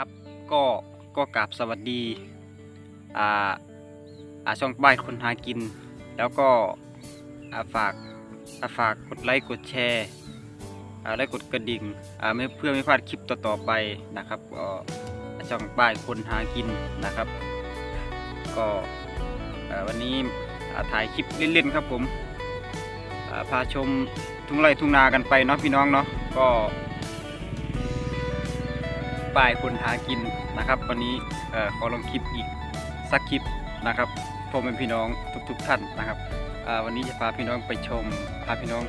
ครับ ก็ก็กราบสวัสดีอ่าอ่าช่องบ้านคนหากิน แล้วก็อ่าฝากอ่าฝากกดไลค์กดแชร์อ่าและกดกระดิ่งอ่าไม่เพื่อไม่พลาดคลิปต่อๆไปนะครับก็ช่องบ้านคนหากินนะครับ ก็วันนี้ถ่ายคลิปเล่นๆครับผมพาชมทุ่งไร่ทุ่งนากันไปเนาะพี่น้องเนาะก็ ป้ายคนหากินนะครับวันนี้เอ่อขอลงคลิปอีกสักคลิปนะครับพ่อแม่พี่น้องทุกๆท่านนะครับวันนี้จะพาพี่น้องไปชมพาพี่น้อง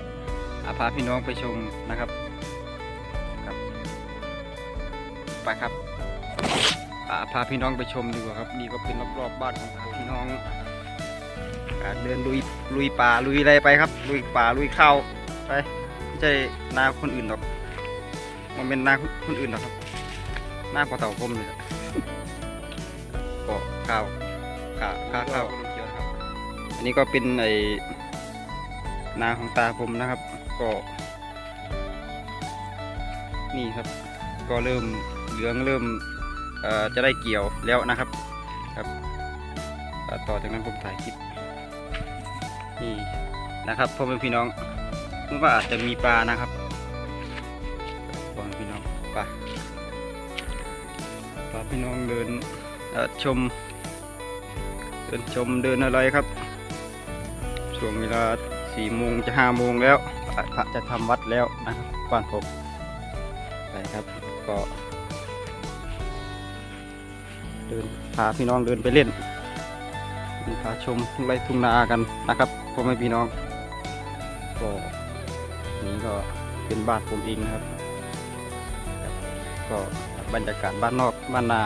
อพาพี่น้องไปชมนะครับครับไปครับอ่าพาพี่น้องไปชมดีกว่าครับนี่ก็เป็นรอบๆบ้านของพี่น้องเดินลุยลุยป่าลุยอะไรไปครับลุยป่าลุยข้าวไปไม่ใช่นาคนอื่นหรอกมันเป็นนาคนอื่นหรอกครับ หน้าปลาเต่าคมเลยก็ข้าวข้าวข้าวข้าวเกี่ยวนะครับ อันนี้ก็เป็นไอนาของตาผมนะครับ ก็ นี่ครับ ก็เริ่มเหลืองเริ่มจะได้เกี่ยวแล้วนะครับครับ ต่อจากนั้นผมถ่ายคลิปนี่นะครับพ่อแม่พี่น้องว่าอาจจะมีปลานะครับ พาพี่น้องเดินชม เดินชมเดินอะไรครับ ช่วงเวลาสี่โมงจะห้าโมงแล้วพระพระจะทำวัดแล้วนะครับบ้านผมไปครับก็ เดินพาพี่น้องเดินไปเล่นพาชมทุ่งไร่ทุ่งนากันนะครับพ่อแม่พี่น้องก็นี่ก็เป็นบ้านผมเองนะครับ ก็บรรยากาศบ้านนอกบ้านนา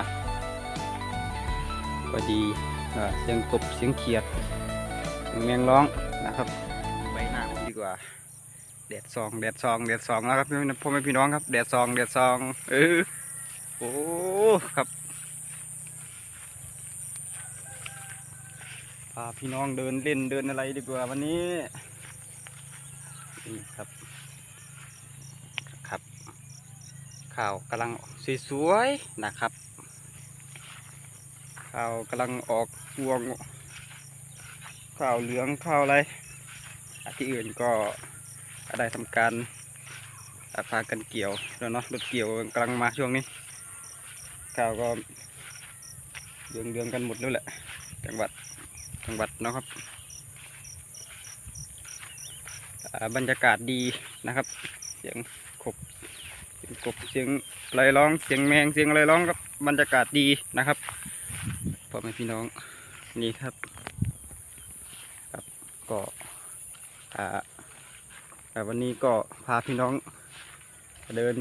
ก็ดีเสียงกบเสียงเขียดเสียงแมงร้องนะครับไปหน้าดีกว่าแดดซองแดดซองแดดซองแล้วครับพ่อแม่พี่น้องครับแดดซองแดดซองเออโอ้ครับพาพี่น้องเดินเล่นเดินอะไรดีกว่าวันนี้นี่ครับ ข่าวกำลังสวยๆนะครับข่าวกำลังออกพวงข่าวเหลืองข่าวอะไรอะที่อื่นก็ได้ทำการอะพากันเกี่ยวแล้วเนาะรถเกี่ยวกำลังมาช่วงนี้ข่าวก็เดืองเดืองๆกันหมดแล้วแหละจังหวัดจังหวัดเนาะครับบรรยากาศดีนะครับเสียง กบเสียงไรร้องเสียงแมงเสียงอะไรร้องครับบรรยากาศดีนะครับพ่อแม่พี่น้องนี่ครับครับก็อ่าอ่วันนี้ก็พาพี่น้องเดิน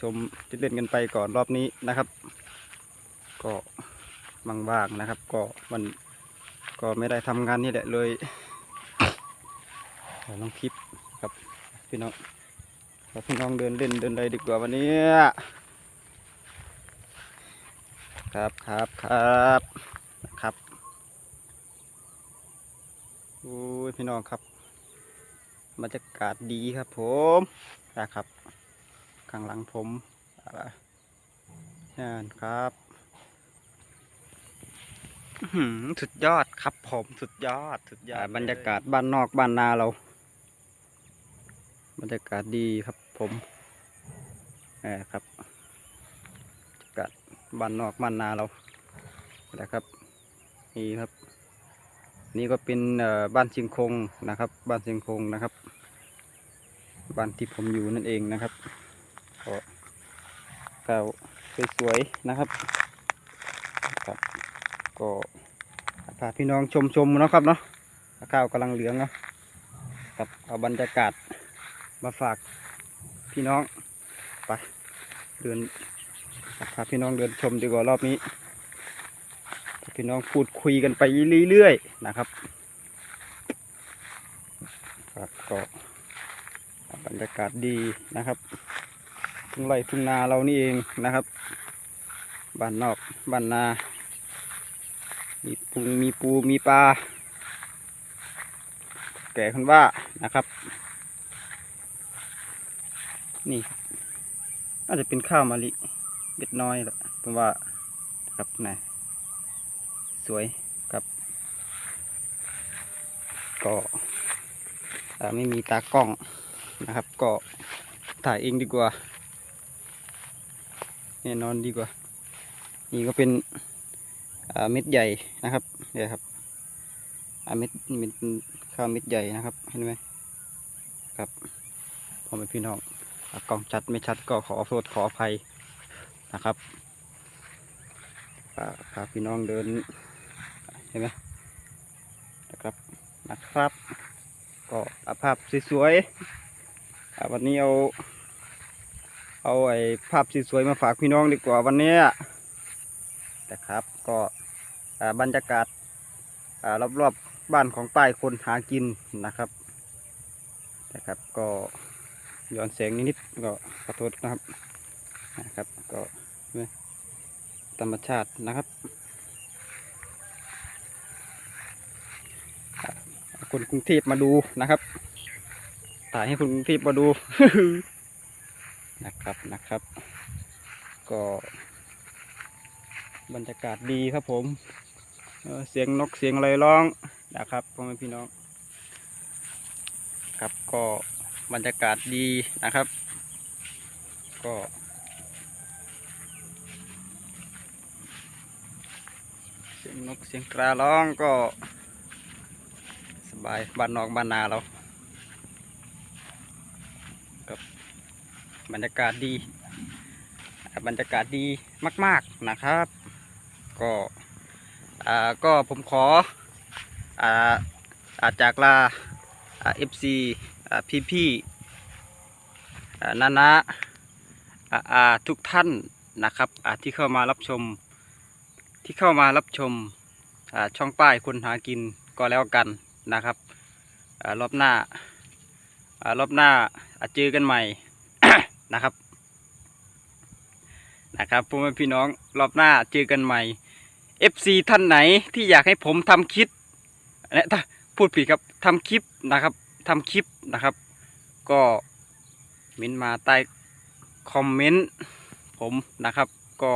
ชมเล่นกันไปก่อนรอบนี้นะครับ ก็ว่างๆนะครับ ก็มันก็ไม่ได้ทำงานนี่แหละเลยถ่ายลงคลิปครับพี่น้อง พี่น้องเดินเล่นเดินอะไรดีกว่าวันนี้ ครับครับครับนะครับโอ้ยพี่น้องครับบรรยากาศดีครับผมนะครับข้างหลังผมอะไรนั่นครับอื้อหือสุดยอดครับผมสุดยอดสุดยอดบรรยากาศบ้านนอกบ้านนาเรา บรรยากาศดีครับ ผมแหมครับบรรยากาศบ้านนอกบ้านนาเรานะครับนี่ครับ นี่ก็เป็นบ้านเชียงคงนะครับ บ้านเชียงคงนะครับ บ้านที่ผมอยู่นั่นเองนะครับก็เก่าสวยๆนะครับครับ ก็พาพี่น้องชมชมนะครับเนาะข้าวกำลังเหลืองเนาะครับเอาบรรยากาศมาฝาก พี่น้องไปเดินพาพี่น้องเดินชมดีกว่ารอบนี้พี่น้องพูดคุยกันไปเรื่อยๆนะครับครับก็บรรยากาศดีนะครับทุ่งไร่ทุ่งนาเรานี่เองนะครับบ้านนอกบ้านนา มีปูมีปูมีปลาแก่คนว่านะครับ นี่น่าจะเป็นข้าวมะลิเม็ดน้อยแหละผมว่าครับนะสวยครับ ก็ไม่มีตากล้องนะครับ ก็ถ่ายเองดีกว่าแน่นอนดีกว่า นี่ก็เป็นเม็ดใหญ่นะครับเนี่ยครับอ่าเม็ดเม็ดข้าวเม็ดใหญ่นะครับเห็นไหมครับพ่อแม่พี่น้อง กล้องชัดไม่ชัดก็ขอโทษขออภัยนะครับพาพี่น้องเดินเห็นไหมนะครับนะครับ ก็อาภาพสวยๆวันนี้เอา เอาไอ้ภาพสวยๆมาฝากพี่น้องดีกว่าวันนี้นะครับก็บรรยากาศรอบๆบ้านของป้ายคนหากินนะครับนะครับก็ ย้อนแสงนิดๆก็ขอโทษนะครับนะครับ ก็ธรรมชาตินะครับคนกรุงเทพมาดูนะครับถ่ายให้คนกรุงเทพมาดูนะครับนะครับ ก็บรรยากาศดีครับผมเอ่อเสียงนกเสียงอะไรร้องนะครับพ่อแม่พี่น้อง ครับก็ บรรยากาศดีนะครับ ก็เสียงนกเสียงกราร้องก็ สบายบ้านนอกบ้านนาเรากับบรรยากาศดี บรรยากาศดีมาก ๆนะครับ ก็อ่าก็ผมขออ่าอาจากลาเอฟซีอ่า พี่พี่ๆนานะอ่าทุกท่านนะครับที่เข้ามารับชมที่เข้ามารับชมช่องป้ายคนหากินก็แล้วกันนะครับรอบหน้ารอบหน้าเจอกันใหม่นะครับนะครับพ่อแม่พี่น้องรอบหน้าเจอกันใหม่ FC ท่านไหนที่อยากให้ผมทำคลิปนี่ยถ้าพูดผิดครับทำคลิปนะครับ ทำคลิปนะครับ ก็เม้นมาใต้คอมเมนต์ผมนะครับ ก็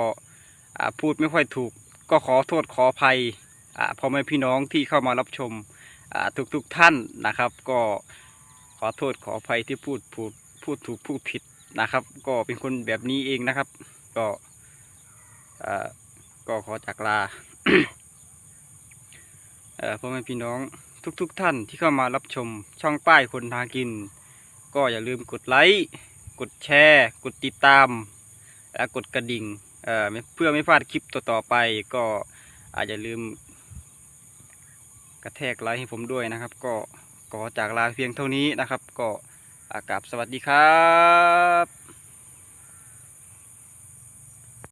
พูดไม่ค่อยถูก ก็ขอโทษขออภัยพ่อแม่พี่น้องที่เข้ามารับชมทุกๆท่านนะครับ ก็ขอโทษขออภัยที่พูดพูดพูดถูกพูดผิดนะครับ ก็เป็นคนแบบนี้เองนะครับ ก็ก็ขอจากลาพ่อแม่พี่น้อง ทุกๆทท่านที่เข้ามารับชมช่องป้ายคนหากิน ก็อย่าลืมกดไลค์กดแชร์ กดติดตาม และกดกระดิ่งเเพื่อไม่พลาดคลิปต่อๆไป ก็อาจจะลืม กระแทกไลค์ให้ผมด้วยนะครับ ก็ขอจากลาเพียงเท่านี้นะครับ ก็อากาศสวัสดีครับ